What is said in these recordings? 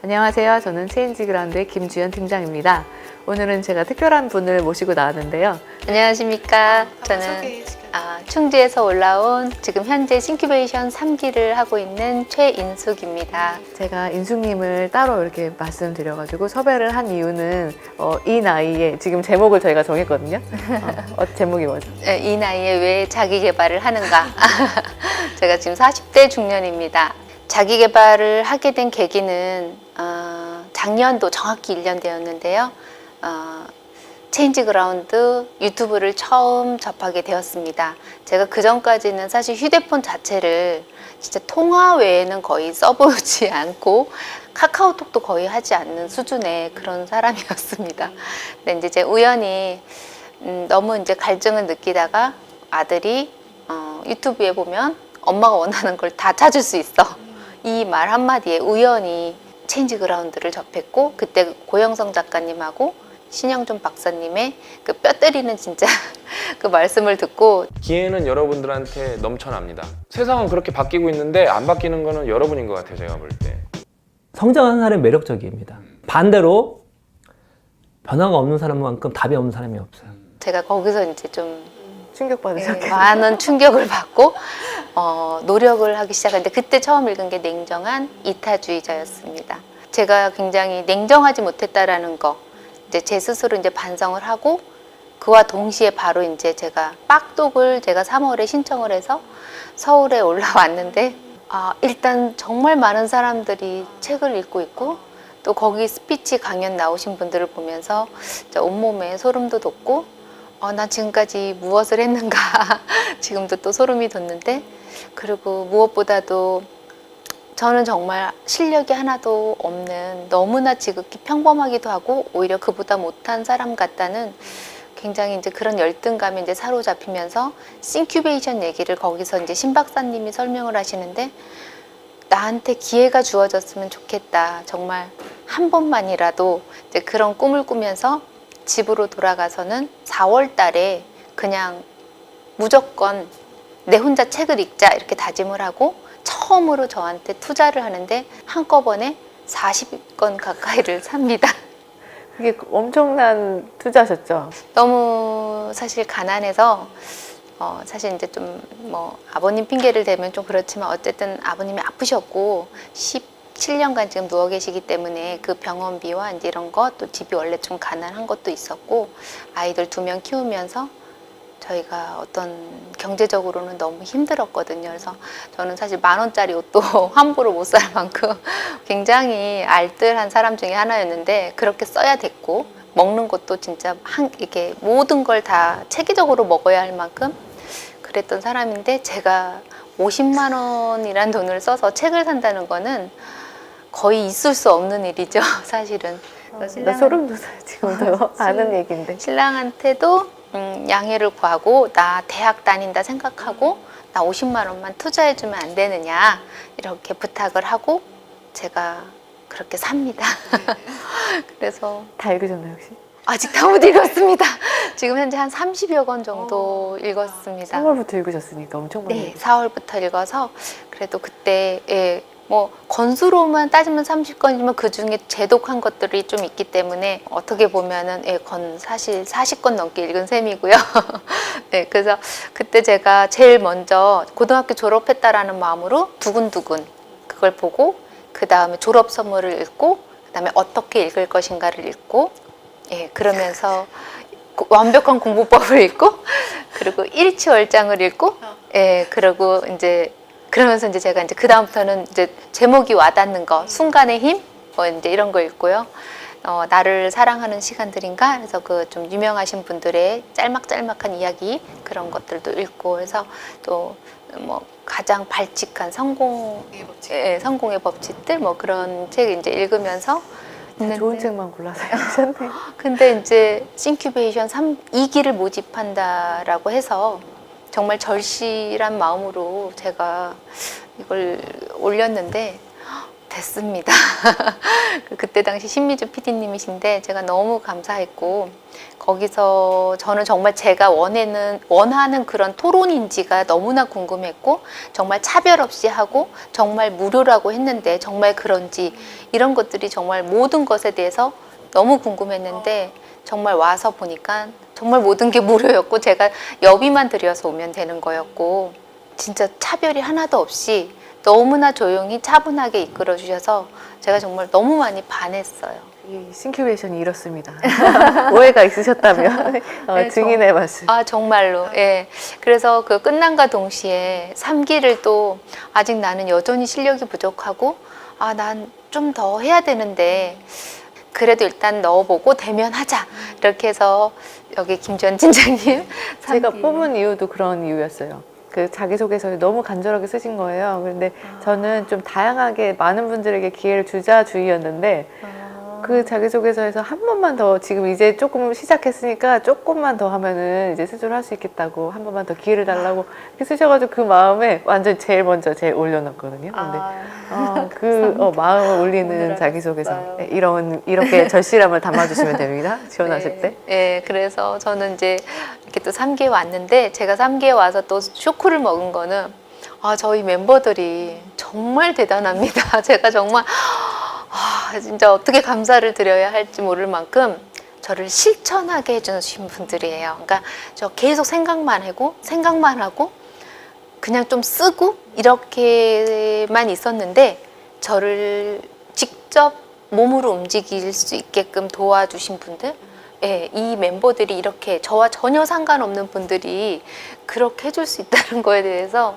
안녕하세요. 저는 체인지 그라운드의 김주연 팀장입니다. 오늘은 제가 특별한 분을 모시고 나왔는데요. 안녕하십니까. 저는 아, 충주에서 올라온 지금 현재 싱큐베이션 3기를 하고 있는 최인숙입니다. 제가 인숙님을 따로 이렇게 말씀드려가지고 섭외를 한 이유는 어, 이 나이에 지금 제목을 저희가 정했거든요. 어, 어, 제목이 뭐죠? 에, 이 나이에 왜 자기 개발을 하는가? 제가 지금 40대 중년입니다. 자기 개발을 하게 된 계기는 어, 작년도 정확히 1년 되었는데요. 어, 체인지 그라운드 유튜브를 처음 접하게 되었습니다. 제가 그 전까지는 사실 휴대폰 자체를 진짜 통화 외에는 거의 써보지 않고 카카오톡도 거의 하지 않는 수준의 그런 사람이었습니다. 근데 이제 제 우연히 음, 너무 이제 갈증을 느끼다가 아들이 어, 유튜브에 보면 엄마가 원하는 걸 다 찾을 수 있어. 이 말 한마디에 우연히 체인지 그라운드를 접했고 그때 고영성 작가님하고 신영준 박사님의 그 뼈 때리는 진짜 그 말씀을 듣고 기회는 여러분들한테 넘쳐납니다. 세상은 그렇게 바뀌고 있는데 안 바뀌는 거는 여러분인 것 같아요. 제가 볼 때. 성장하는 사람이 매력적입니다. 반대로 변화가 없는 사람만큼 답이 없는 사람이 없어요. 제가 거기서 이제 좀 충격받으셨겠어요. 많은 충격을 받고 어, 노력을 하기 시작했는데 그때 처음 읽은 게 냉정한 이타주의자였습니다. 제가 굉장히 냉정하지 못했다라는 거 이제 제 스스로 이제 반성을 하고 그와 동시에 바로 이제 제가 빡독을 제가 3월에 신청을 해서 서울에 올라왔는데 아, 일단 정말 많은 사람들이 책을 읽고 있고 또 거기 스피치 강연 나오신 분들을 보면서 온몸에 소름도 돋고 어, 나 지금까지 무엇을 했는가 지금도 또 소름이 돋는데 그리고 무엇보다도 저는 정말 실력이 하나도 없는 너무나 지극히 평범하기도 하고 오히려 그보다 못한 사람 같다는 굉장히 이제 그런 열등감에 이제 사로잡히면서 싱큐베이션 얘기를 거기서 이제 신 박사님이 설명을 하시는데 나한테 기회가 주어졌으면 좋겠다. 정말 한 번만이라도 이제 그런 꿈을 꾸면서 집으로 돌아가서는 4월 달에 그냥 무조건 내 혼자 책을 읽자 이렇게 다짐을 하고 처음으로 저한테 투자를 하는데 한꺼번에 40권 가까이를 삽니다. 그게 엄청난 투자셨죠? 너무 사실 가난해서 어, 사실 이제 좀 뭐 아버님 핑계를 대면 좀 그렇지만 어쨌든 아버님이 아프셨고 17년간 지금 누워 계시기 때문에 그 병원비와 이제 이런 것또 집이 원래 좀 가난한 것도 있었고 아이들 두 명 키우면서 저희가 어떤 경제적으로는 너무 힘들었거든요. 그래서 저는 사실 만 원짜리 옷도 함부로 못살 만큼 굉장히 알뜰한 사람 중에 하나였는데 그렇게 써야 됐고 먹는 것도 진짜 한 이게 모든 걸 다 체계적으로 먹어야 할 만큼 그랬던 사람인데 제가 50만 원이란 돈을 써서 책을 산다는 거는 거의 있을 수 없는 일이죠, 사실은. 그래서 나 소름 돋아요. 지금도 아는 얘기인데. 신랑한테도 음, 양해를 구하고 나 대학 다닌다 생각하고 나 50만 원만 투자해 주면 안 되느냐 이렇게 부탁을 하고 제가 그렇게 삽니다. 그래서 다 읽으셨나요, 혹시? 아직 다 못 읽었습니다. 지금 현재 한 30여 권 정도 읽었습니다. 3월부터 읽으셨으니까 엄청 많이 네, 4월부터 읽어서 그래도 그때 예, 뭐 건수로만 따지면 30건이지만 그 중에 제독한 것들이 좀 있기 때문에 어떻게 보면은 예, 건 사실 40건 넘게 읽은 셈이고요. 네, 그래서 그때 제가 제일 먼저 고등학교 졸업했다라는 마음으로 두근두근 그걸 보고 그 다음에 졸업 선물을 읽고 그 다음에 어떻게 읽을 것인가를 읽고 예, 그러면서 고- 완벽한 공부법을 읽고 그리고 일치월장을 읽고 예, 그리고 이제 그러면서 이제 제가 이제 그 다음부터는 이제 제목이 와닿는 거, 순간의 힘, 뭐 이제 이런 거 읽고요. 어, 나를 사랑하는 시간들인가? 그래서 그 좀 유명하신 분들의 짤막짤막한 이야기 그런 것들도 읽고 해서 또 뭐 가장 발칙한 성공, 예, 성공의 법칙들 뭐 그런 책 이제 읽으면서 좋은 있는데 책만 골라서 읽으셨네요. 근데 이제 싱큐베이션 3, 2기를 모집한다라고 해서 정말 절실한 마음으로 제가 이걸 올렸는데 됐습니다. 그 그때 당시 신미주 PD님이신데 제가 너무 감사했고 거기서 저는 정말 제가 원하는 원하는 그런 토론인지가 너무나 궁금했고 정말 차별 없이 하고 정말 무료라고 했는데 정말 그런지 이런 것들이 정말 모든 것에 대해서 너무 궁금했는데 정말 와서 보니까 정말 모든 게 무료였고 제가 여비만 들여서 오면 되는 거였고 진짜 차별이 하나도 없이 너무나 조용히 차분하게 이끌어 주셔서 제가 정말 너무 많이 반했어요. 이 신큐베이션이 이렇습니다. 오해가 있으셨다면 어, 네, 증인의 말씀. 아 정말로 예 그래서 그 끝남과 동시에 3기를 또 아직 나는 여전히 실력이 부족하고 아 난 좀 더 해야 되는데 그래도 일단 넣어보고 대면하자 이렇게 해서 여기 김주현 팀장님 제가. 뽑은 이유도 그런 이유였어요. 그 자기소개서를 너무 간절하게 쓰신 거예요. 그런데 저는 좀 다양하게 많은 분들에게 기회를 주자 주의였는데 그 자기소개서에서 한 번만 더 지금 이제 조금 시작했으니까 조금만 더 하면은 이제 수주를 할 수 있겠다고 한 번만 더 기회를 달라고 이렇게 쓰셔가지고 그 마음에 완전 제일 먼저 제일 올려놨거든요. 근데 어, 그 어, 마음을 오늘 자기소개서. 네, 이런 이렇게 절실함을 담아주시면 됩니다. 지원하실 네, 때. 네, 그래서 저는 이제 이렇게 또 3기에 왔는데 제가 3기에 와서 또 쇼크를 먹은 거는 아, 저희 멤버들이 정말 대단합니다. 제가 정말 아, 진짜 어떻게 감사를 드려야 할지 모를 만큼 저를 실천하게 해주신 분들이에요. 그러니까 저 계속 생각만 하고 생각만 하고 그냥 좀 쓰고 이렇게만 있었는데 저를 직접 몸으로 움직일 수 있게끔 도와주신 분들 예, 이 멤버들이 이렇게 저와 전혀 상관없는 분들이 그렇게 해줄 수 있다는 거에 대해서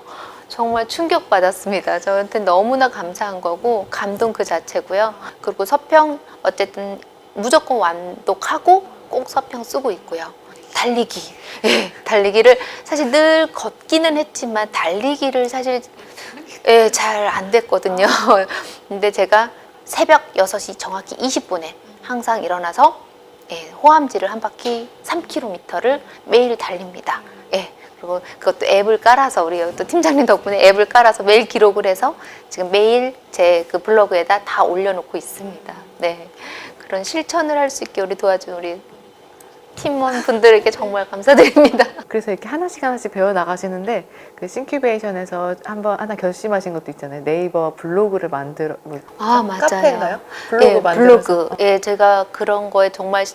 정말 충격받았습니다. 저한테 너무나 감사한 거고 감동 그 자체고요. 그리고 서평 어쨌든 무조건 완독하고 꼭 서평 쓰고 있고요. 달리기. 예, 달리기를 사실 늘 걷기는 했지만 달리기를 사실 예, 잘 안 됐거든요. 근데 제가 새벽 6시 정확히 20분에 항상 일어나서 예, 호암지를 한 바퀴 3km를 매일 달립니다. 예. 그리고 그것도 앱을 깔아서 우리 또 팀장님 덕분에 앱을 깔아서 매일 기록을 해서 지금 매일 제 그 블로그에다 다 올려놓고 있습니다. 네. 그런 실천을 할 수 있게 우리 도와준 우리 팀원 분들에게 정말 감사드립니다. 그래서 이렇게 하나씩 하나씩 배워 나가시는데 그 싱큐베이션에서 한번 하나 결심하신 것도 있잖아요. 네이버 블로그를 만들어 뭐 아, 맞아요. 카페인가요? 블로그 예, 만들어서 블로그. 예, 제가 그런 거에 정말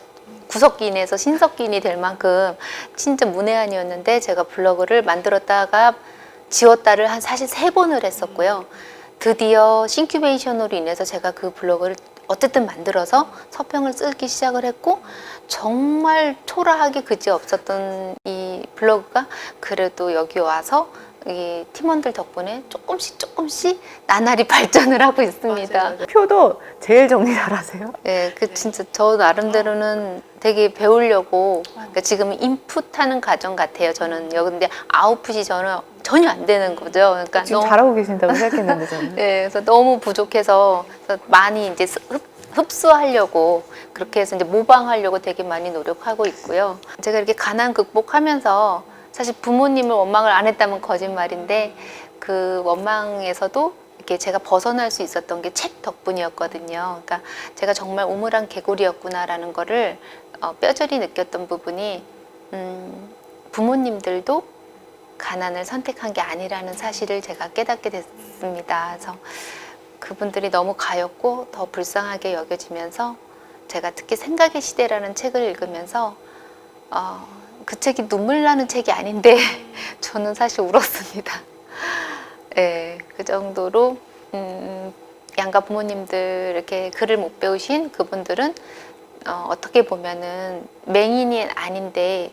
구석기인에서 신석기인이 될 만큼 진짜 문외한이었는데 제가 블로그를 만들었다가 지웠다를 한 사실 세 번을 했었고요. 드디어 싱큐베이션으로 인해서 제가 그 블로그를 어쨌든 만들어서 서평을 쓰기 시작을 했고 정말 초라하게 그지 없었던 이 블로그가 그래도 여기 와서 이 팀원들 덕분에 조금씩 조금씩 나날이 발전을 하고 있습니다. 표도 제일 정리 잘하세요. 네, 그 진짜 저 나름대로는 되게 배우려고 그러니까 지금 인풋하는 과정 같아요. 저는 여기 근데 아웃풋이 저는 전혀 안 되는 거죠. 그러니까 지금 너무- 잘하고 계신다고 생각했는데 저는. 네, 그래서 너무 부족해서 그래서 많이 이제 습- 흡- 흡수하려고 그렇게 해서 이제 모방하려고 되게 많이 노력하고 있고요. 제가 이렇게 가난 극복하면서 사실 부모님을 원망을 안 했다면 거짓말인데 그 원망에서도 이렇게 제가 벗어날 수 있었던 게 책 덕분이었거든요. 그러니까 제가 정말 우물한 개구리였구나라는 거를 어, 뼈저리 느꼈던 부분이 음, 부모님들도 가난을 선택한 게 아니라는 사실을 제가 깨닫게 됐습니다. 그래서 그분들이 너무 가였고 더 불쌍하게 여겨지면서 제가 특히 생각의 시대라는 책을 읽으면서 어, 그 책이 눈물 나는 책이 아닌데 저는 사실 울었습니다. 예, 그 정도로 음, 양가 부모님들 이렇게 글을 못 배우신 그분들은 어, 어떻게 보면은 맹인이 아닌데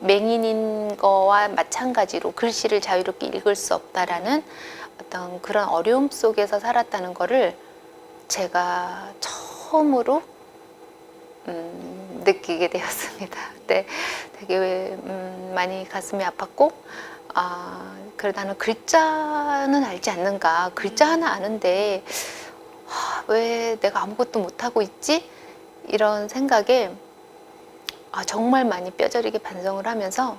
맹인인 거와 마찬가지로 글씨를 자유롭게 읽을 수 없다라는 어떤 그런 어려움 속에서 살았다는 거를 제가 처음으로 음, 느끼게 되었습니다. 그때 되게 음, 많이 가슴이 아팠고 아, 그래 나는 글자는 알지 않는가 글자 하나 아는데 아, 왜 내가 아무것도 못하고 있지? 이런 생각에 아, 정말 많이 뼈저리게 반성을 하면서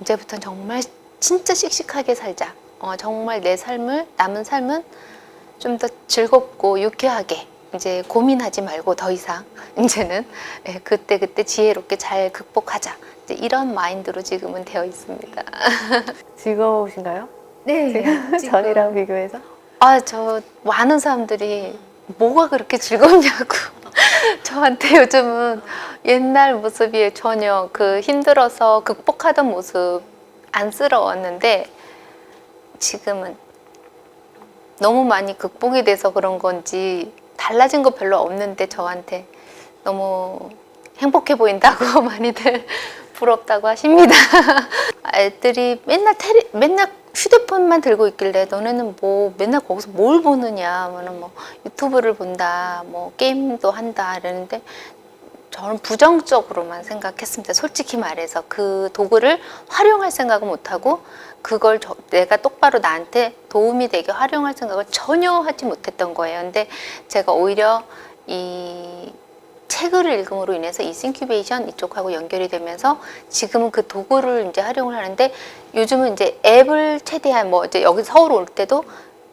이제부터는 정말 진짜 씩씩하게 살자. 어, 정말 내 삶을 남은 삶은 좀 더 즐겁고 유쾌하게 이제 고민하지 말고 더 이상 이제는 예, 그때 그때 지혜롭게 잘 극복하자 이런 마인드로 지금은 되어 있습니다. 즐거우신가요? 네. 지금 전이랑 비교해서? 아, 저 많은 사람들이 뭐가 그렇게 즐겁냐고 저한테 요즘은 옛날 모습이 전혀 그 힘들어서 극복하던 모습 안쓰러웠는데 지금은 너무 많이 극복이 돼서 그런 건지 달라진 거 별로 없는데 저한테 너무 행복해 보인다고 많이들 부럽다고 하십니다. 애들이 맨날 테레, 맨날 휴대폰만 들고 있길래 너네는 뭐 맨날 거기서 뭘 보느냐, 뭐는 뭐 유튜브를 본다, 뭐 게임도 한다 이러는데 저는 부정적으로만 생각했습니다. 솔직히 말해서 그 도구를 활용할 생각은 못하고 그걸 저- 내가 똑바로 나한테 도움이 되게 활용할 생각을 전혀 하지 못했던 거예요. 근데 제가 오히려 이 책을 읽음으로 인해서 이 싱큐베이션 이쪽하고 연결이 되면서 지금은 그 도구를 이제 활용을 하는데 요즘은 이제 앱을 최대한 뭐 이제 여기 서울 올 때도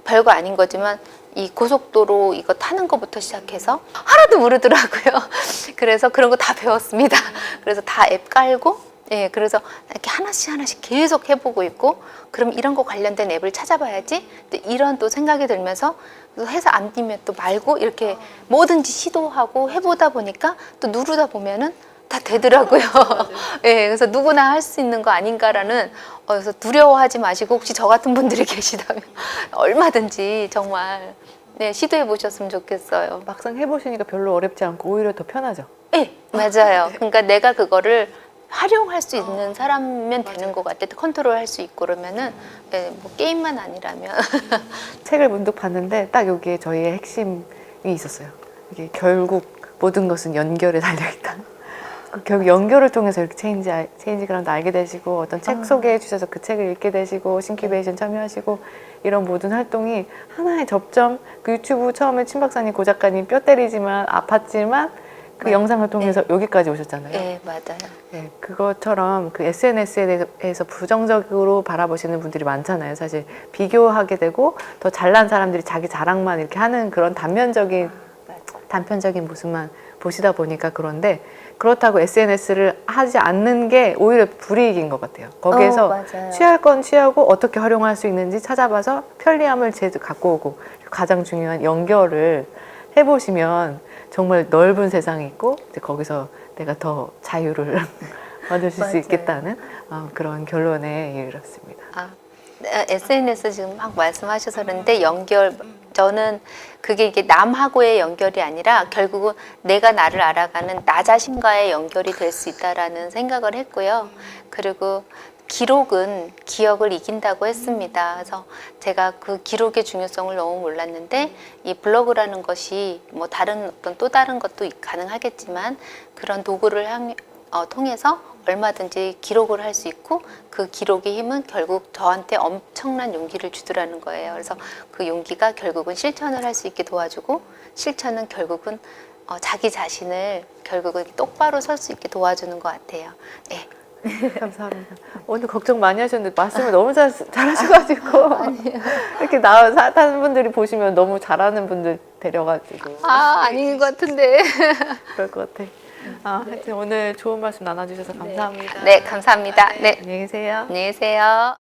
별거 아닌 거지만 이 고속도로 이거 타는 것부터 시작해서 하나도 모르더라고요. 그래서 그런 거 다 배웠습니다. 그래서 다 앱 깔고 예, 그래서 이렇게 하나씩 하나씩 계속 해보고 있고, 그럼 이런 거 관련된 앱을 찾아봐야지. 또 이런 또 생각이 들면서 해서 안 되면 또 말고 이렇게 뭐든지 시도하고 해보다 보니까 또 누르다 보면은 다 되더라고요. 예, 그래서 누구나 할 수 있는 거 아닌가라는 어, 그래서 두려워하지 마시고 혹시 저 같은 분들이 계시다면 얼마든지 정말 네, 시도해 보셨으면 좋겠어요. 막상 해보시니까 별로 어렵지 않고 오히려 더 편하죠. 네, 맞아요. 그러니까 내가 그거를 활용할 수 있는 사람이면 되는 것 같아. 컨트롤 할 수 있고 그러면은 예, 뭐 게임만 아니라면 책을 문득 봤는데 딱 여기에 저희의 핵심이 있었어요. 이게 결국 모든 것은 연결에 달려 있다. 그 결국 연결을 통해서 이렇게 체인지, 알- 체인지 그라운드 알게 되시고 어떤 책 소개해 주셔서 그 책을 읽게 되시고 신큐베이션 참여하시고 이런 모든 활동이 하나의 접점 그 유튜브 처음에 친 박사님 고 작가님 뼈 때리지만 아팠지만 그 네. 영상을 통해서 여기까지 오셨잖아요. 예, 맞아요. 네, 그것처럼 그 SNS에 대해서 부정적으로 바라보시는 분들이 많잖아요. 사실 비교하게 되고 더 잘난 사람들이 자기 자랑만 이렇게 하는 그런 단면적인 단편적인 모습만 보시다 보니까 그런데 그렇다고 SNS를 하지 않는 게 오히려 불이익인 것 같아요. 거기에서 어. 취할 건 취하고 어떻게 활용할 수 있는지 찾아봐서 편리함을 제 갖고 오고 가장 중요한 연결을 해보시면 정말 넓은 세상이 있고 이제 거기서 내가 더 자유를 얻으실 수. 있겠다는 어, 그런 결론에 이르렀습니다. 아, SNS 지금 막 말씀하셔서 그런데 연결 저는 그게 이게 남하고의 연결이 아니라 결국은 내가 나를 알아가는 나 자신과의 연결이 될 수 있다라는 생각을 했고요. 그리고 기록은 기억을 이긴다고 했습니다. 그래서 제가 그 기록의 중요성을 너무 몰랐는데 이 블로그라는 것이 뭐 다른 어떤 또 다른 것도 가능하겠지만 그런 도구를 향- 어, 통해서 얼마든지 기록을 할 수 있고 그 기록의 힘은 결국 저한테 엄청난 용기를 주더라는 거예요. 그래서 그 용기가 결국은 실천을 할 수 있게 도와주고 실천은 결국은 어, 자기 자신을 결국은 똑바로 설 수 있게 도와주는 것 같아요. 네. 감사합니다. 오늘 걱정 많이 하셨는데 말씀을 너무 잘, 잘하셔가지고 이렇게 나타는 분들이 보시면 너무 잘하는 분들 데려가지고 아 아닌 것 같은데. 그럴 것 같아. 아, 하여튼 오늘 좋은 말씀 나눠주셔서 감사합니다. 네 감사합니다. 네 안녕히 계세요. 안녕히 계세요.